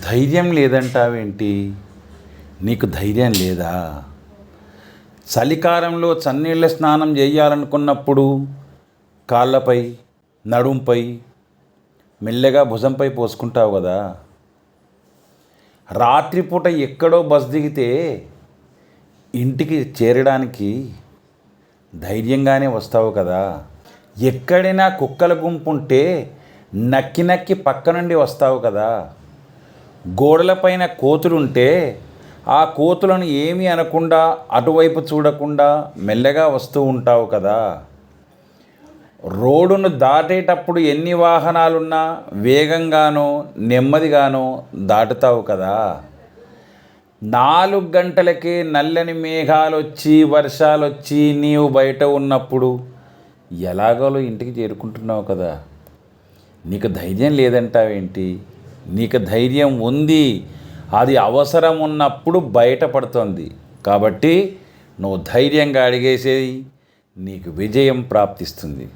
ధైర్యం లేదంటావేంటి? నీకు ధైర్యం లేదా? చలికాలంలో చన్నీళ్ళ స్నానం చేయాలనుకున్నప్పుడు కాళ్ళపై నడుంపై మెల్లగా భుజంపై పోసుకుంటావు కదా. రాత్రిపూట ఎక్కడో బస్ దిగితే ఇంటికి చేరడానికి ధైర్యంగానే వస్తావు కదా. ఎక్కడైనా కుక్కల గుంపు ఉంటే నక్కి నక్కి పక్క నుండి వస్తావు కదా. గోడలపైన కోతులుంటే ఆ కోతులను ఏమీ అనకుండా అటువైపు చూడకుండా మెల్లగా వస్తూ ఉంటావు కదా. రోడ్డును దాటేటప్పుడు ఎన్ని వాహనాలున్నా వేగంగానో నెమ్మదిగానో దాటుతావు కదా. నాలుగు గంటలకే నల్లని మేఘాలు వచ్చి వర్షాలు వచ్చి నీవు బయట ఉన్నప్పుడు ఎలాగోలో ఇంటికి చేరుకుంటున్నావు కదా. నీకు ధైర్యం లేదంటావేంటి? నీకు ధైర్యం ఉంది. అది అవసరం ఉన్నప్పుడు బయటపడుతుంది. కాబట్టి నువ్వు ధైర్యంగా అడిగేసేది నీకు విజయం ప్రాప్తిస్తుంది.